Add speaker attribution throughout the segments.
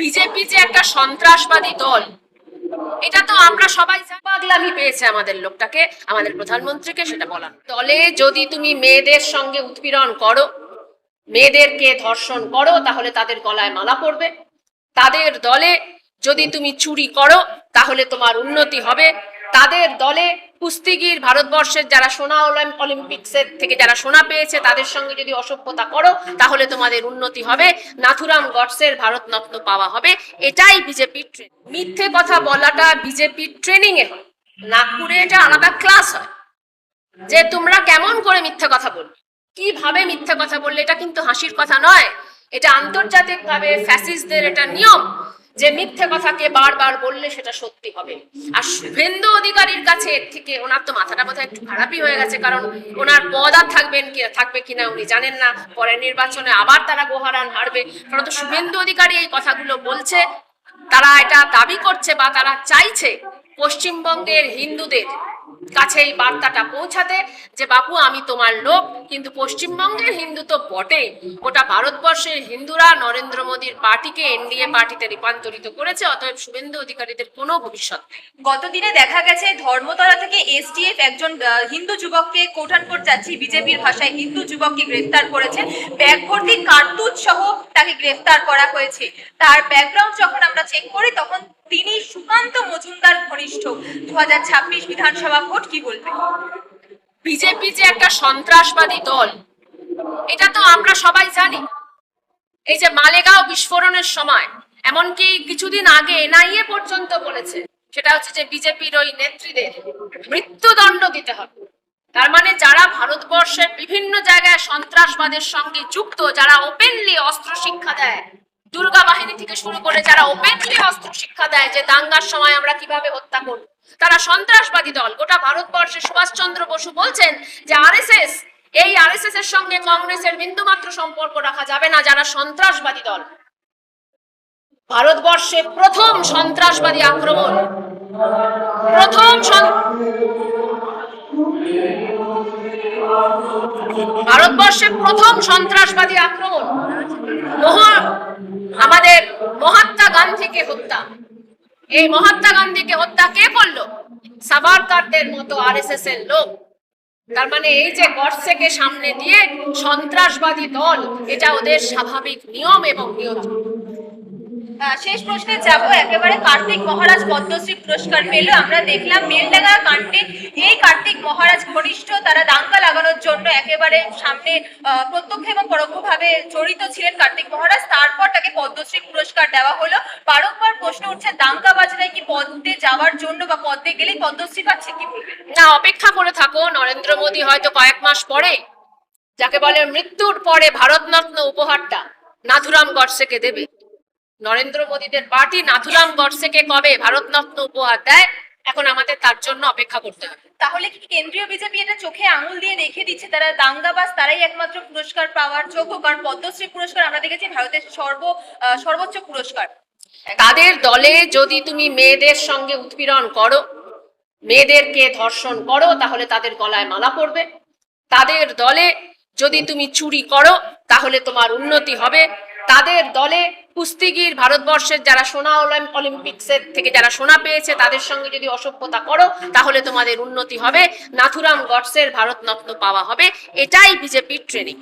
Speaker 1: BJP যে একটা সন্ত্রাসবাদী দল, এটা তো আমরা সবাই। পাগলামি পেয়েছে আমাদের লোকটাকে, আমাদের প্রধানমন্ত্রীকে সেটা বলার। দলে যদি তুমি মেয়েদের সঙ্গে উৎপীড়ন করো, মেয়েদেরকে ধর্ষণ করো, তাহলে তাদের গলায় মালা পড়বে তাদের দলে যদি তুমি চুরি করো, তাহলে তোমার উন্নতি হবে। তাদের দলে কুস্তিগির ভারতবর্ষের যারা সোনা অলিম- অলিম্পিক্সের থেকে যারা সোনা পেয়েছে, তাদের সঙ্গে যদি অসভ্যতা করো, তাহলে তোমাদের উন্নতি হবে। নাথুরাম গডসের ভারতরত্ন পাওয়া হবে। এটাই বিজেপির ট্রেন মিথ্যে কথা বলাটা বিজেপির ট্রেনিং এ হয়। নাগপুরে এটা আলাদা ক্লাস হয়। যে তোমরা কেমন করে মিথ্যে কথা বলবে? কীভাবে মিথ্যে কথা বললে? এটা কিন্তু হাসির কথা নয়। এটা আন্তর্জাতিকভাবে ফ্যাসিস্টদের এটা নিয়ম। যে মিথ্যে কথাকে বারবার বললে সেটা সত্যি হবে। আর শুভেন্দু অধিকারীর কাছে এর থেকে ওনার তো মাথাটা বোধহয় একটু খারাপই হয়ে গেছে, কারণ ওনার পদ আর থাকবেন কি, থাকবে কিনা উনি জানেন না। পরের নির্বাচনে আবার তারা গোহারান হারবে। কারণ তো শুভেন্দু অধিকারী এই কথাগুলো বলছে, তারা এটা দাবি করছে বা তারা চাইছে পশ্চিমবঙ্গের হিন্দুদের কাছে এই বার্তাটা পৌঁছাতে যে, বাপু, আমি তোমার লোক, কিন্তু পশ্চিমবঙ্গের হিন্দু তো বটে গোটা ভারতবর্ষের হিন্দুরা নরেন্দ্র মোদীর পার্টিকে এনডিএ পার্টিতে রূপান্তরিত করেছে, অতএব শুভেন্দু অধিকারীদের কোনো ভবিষ্যৎ
Speaker 2: গতদিনে দেখা গেছে ধর্মতলা থেকে এসটিএফ একজন হিন্দু যুবককে কোটানকোট যাচ্ছি, বিজেপির ভাষায় হিন্দু যুবককে গ্রেফতার করেছে। ব্যাগ ভর্তি কার্তুজ সহ তাকে গ্রেফতার করা হয়েছে। তার ব্যাকগ্রাউন্ড যখন আমরা চেক করি, তখন তিনি সুকান্ত মজুমদার ঘনিষ্ঠ। দু হাজার ছাব্বিশ বিধানসভা ভোট কি বলবেন
Speaker 1: বিজেপি যে একটা সন্ত্রাসবাদী দল, এটা তো আমরা সবাই জানি। এই যে মালেগাঁও বিস্ফোরণের সময়, এমনকি কিছুদিন আগে এনআইএ পর্যন্ত বলেছে, সেটা হচ্ছে যে বিজেপির ওই নেত্রীদের মৃত্যুদণ্ড দিতে হবে। তার মানে যারা ভারতবর্ষের বিভিন্ন জায়গায় সন্ত্রাসবাদের সঙ্গে যুক্ত, যারা ওপেনলি অস্ত্র শিক্ষা দেয় দুর্গা বাহিনী থেকে শুরু করে যারা ওপেনলি অস্ত্র শিক্ষা দেয় যে দাঙ্গার সময় আমরা কীভাবে হত্যা করব, তারা সন্ত্রাসবাদী দল। গোটা ভারতবর্ষে সুভাষচন্দ্র বসু বলছেন যে আরএসএস, এই আরএসএস এর সঙ্গে কংগ্রেসের বিন্দুমাত্র সম্পর্ক রাখা যাবে না, যারা সন্ত্রাসবাদী দল। ভারতবর্ষে প্রথম সন্ত্রাসবাদী আক্রমণ। প্রথম ভারতবর্ষে প্রথম সন্ত্রাসবাদী আক্রমণ। আমাদের মহাত্মা গান্ধীকে হত্যা। এই মহাত্মা গান্ধীকে হত্যা কে করল? সাভারকারদের মতো আরএসএস এর লোক। তার মানে এই যে গডসেকে সামনে দিয়ে সন্ত্রাসবাদী দল, এটা ওদের স্বাভাবিক নিয়ম এবং নিয়ন্ত্রণ।
Speaker 2: শেষ প্রশ্নে যাব। একেবারে কার্তিক মহারাজ পদ্মশ্রী পুরস্কার পেল। আমরা দেখলাম মেলডাঙ্গা কাণ্ডে এই কার্তিক মহারাজ ঘনিষ্ঠ, তারা দাঙ্গা লাগানোর জন্য একেবারে সামনে প্রত্যক্ষ এবং পরোক্ষভাবে জড়িত ছিলেন কার্তিক মহারাজ। তারপর তাকে পদ্মশ্রী পুরস্কার দেওয়া হলো। বারংবার প্রশ্ন উঠছে দাঙ্গাবাজরাই কি পদ্মে যাওয়ার জন্য বা পদ্মে গেলেই পদ্মশ্রী পাচ্ছে কি?
Speaker 1: না, অপেক্ষা করে থাকো, নরেন্দ্র মোদী হয়তো কয়েক মাস পরে, যাকে বলে মৃত্যুর পরে ভারতরত্ন উপহারটা, নাথুরাম গডসেকে দেবে। নরেন্দ্র মোদীদের পার্টি নাথুরাম গডসেকে কবে ভারতরত্ন উপহার দেয়? এখন আমাদের তার জন্য অপেক্ষা করতে হবে।
Speaker 2: তাহলে কি কেন্দ্রীয় বিজেপি এটা চোখে আঙুল দিয়ে রেখে দিচ্ছে? তারা দাঙ্গাবাজ তারাই একমাত্র পুরস্কার পাওয়ার যোগ্য কারণ পদ্মশ্রী পুরস্কার আমরা দেখেছি ভারতের সর্ব সর্বোচ্চ পুরস্কার।
Speaker 1: তাদের দলে যদি তুমি মেয়েদের সঙ্গে উৎপীড়ন করো মেয়েদেরকে ধর্ষণ করো তাহলে তাদের গলায় মালা পড়বে তাদের দলে যদি তুমি চুরি করো তাহলে তোমার উন্নতি হবে। তাদের দলে কুস্তিগির ভারতবর্ষের যারা সোনা অলিম- অলিম্পিক্সের থেকে যারা সোনা পেয়েছে তাদের সঙ্গে যদি অসভ্যতা করো তাহলে তোমাদের উন্নতি হবে। নাথুরাম গডসের ভারতরত্ন পাওয়া হবে। এটাই বিজেপির ট্রেনিং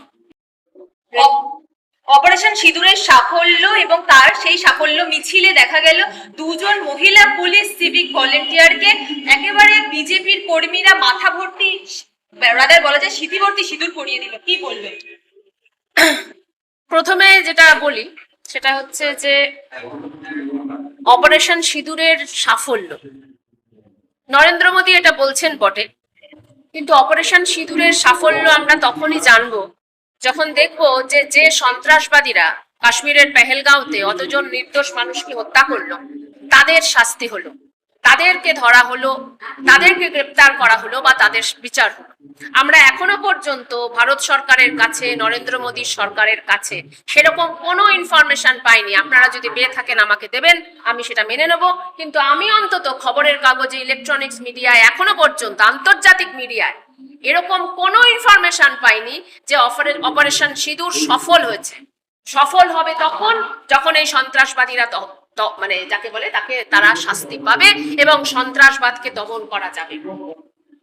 Speaker 2: অপারেশন সিঁদুরের সাফল্য এবং তার সেই সাফল্য মিছিলে দেখা গেল। দুজন মহিলা পুলিশ সিভিক ভলেন্টিয়ারকে একেবারে বিজেপির কর্মীরা মাথা ভর্তি রাদার বলা যায় সিঁথি সিঁদুর পরিয়ে দিল। কি বলবেন
Speaker 1: প্রথমে যেটা বলি সেটা হচ্ছে যে অপারেশন সিঁদুরের সাফল্য। নরেন্দ্র মোদী এটা বলছেন বটে, কিন্তু অপারেশন সিঁদুরের সাফল্য আমরা তখনই জানব যখন দেখব যে যে সন্ত্রাসবাদীরা কাশ্মীরের পেহেলগাঁওতে অতজন নির্দোষ মানুষকে হত্যা করল, তাদের শাস্তি হলো। তাদেরকে ধরা হলো, তাদেরকে গ্রেপ্তার করা হলো বা তাদের বিচার হলো। আমরা এখনও পর্যন্ত ভারত সরকারের কাছে, নরেন্দ্র মোদী সরকারের কাছে সেরকম কোনো ইনফরমেশন পাইনি। আপনারা যদি পেয়ে থাকেন আমাকে দেবেন, আমি সেটা মেনে নেব। কিন্তু আমি অন্তত খবরের কাগজে ইলেকট্রনিক্স মিডিয়ায় এখনও পর্যন্ত, আন্তর্জাতিক মিডিয়ায় এরকম কোনো ইনফরমেশন পাইনি যে অপারেশন সিঁদুর সফল হয়েছে। সফল হবে তখন, যখন এই সন্ত্রাসবাদীরা মানে যাকে বলে তাকে তারা শাস্তি পাবে এবং সন্ত্রাসবাদকে দমন করা যাবে।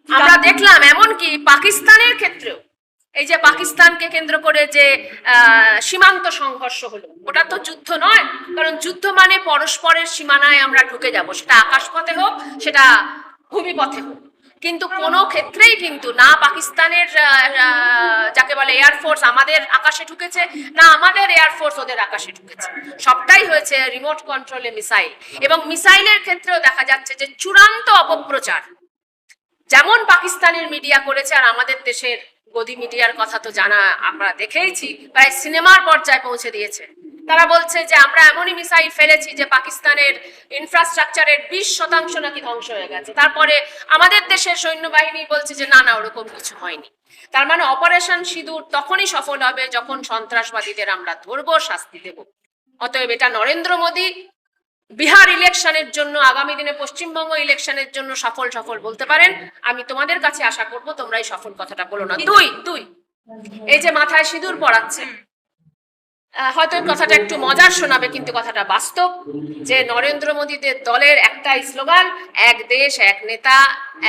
Speaker 1: আমরা দেখলাম এমনকি পাকিস্তানের ক্ষেত্রেও এই যে পাকিস্তানকে কেন্দ্র করে যে আহ, সীমান্ত সংঘর্ষ হলো ওটা তো যুদ্ধ নয় কারণ যুদ্ধ মানে পরস্পরের সীমানায় আমরা ঢুকে যাব সেটা আকাশপথে হোক সেটা ভূমিপথে হোক। কিন্তু কোনো ক্ষেত্রেই কিন্তু না, পাকিস্তানের যাকে বলে এয়ারফোর্স আমাদের আকাশে ঢুকেছে, না আমাদের এয়ারফোর্স ওদের আকাশে ঢুকেছে। সবটাই হয়েছে রিমোট কন্ট্রোলে মিসাইল এবং মিসাইলের ক্ষেত্রেও দেখা যাচ্ছে যে চূড়ান্ত অপপ্রচার। যেমন পাকিস্তানের মিডিয়া করেছে, আর আমাদের দেশের গদি মিডিয়ার কথা তো জানা আমরা দেখেইছি, প্রায় সিনেমার পর্যায়ে পৌঁছে দিয়েছে। তারা বলছে যে আমরা এমনই মিসাইল ফেলেছি যে পাকিস্তানের ইনফ্রাস্ট্রাকচারের বিশ শতাংশ নাকি ধ্বংস হয়ে গেছে। তারপরে আমাদের দেশের সৈন্যবাহিনী বলছে যে না না, ওরকম কিছু হয়নি। তার মানে অপারেশন সিঁদুর তখনই সফল হবে যখন সন্ত্রাসবাদীদের আমরা ধরবো, শাস্তি দেব। অতএব এটা নরেন্দ্র মোদী বিহার ইলেকশনের জন্য, আগামী দিনে পশ্চিমবঙ্গ ইলেকশনের জন্য সফল সফল বলতে পারেন। আমি তোমাদের কাছে আশা করব তোমরা এই সফল কথাটা বলো না। দুই দুই। এই যে মাথায় সিঁদুর পড়াচ্ছে। হয়তো কথাটা একটু মজার শোনাবে, কিন্তু কথাটা বাস্তব যে নরেন্দ্র মোদীদের দলের একটাই স্লোগান, এক দেশ, এক নেতা,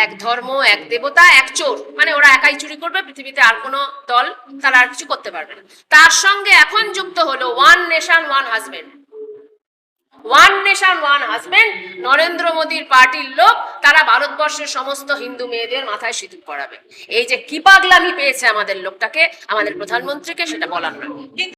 Speaker 1: এক ধর্ম, এক দেবতা, এক চোর। মানে ওরা একাই চুরি করবে, পৃথিবীতে আর কোনো দল তারা আর কিছু করতে পারবে না। তার সঙ্গে এখন যুক্ত হলো one nation one husband one nation one husband Narendra মোদীর পার্টির লোক, তারা ভারতবর্ষের সমস্ত হিন্দু মেয়েদের মাথায় সিঁদুর পরাবে। এই যে কি পাগলামি পেয়েছে আমাদের লোকটাকে, আমাদের প্রধানমন্ত্রীকে সেটা বলার
Speaker 2: কিন্তু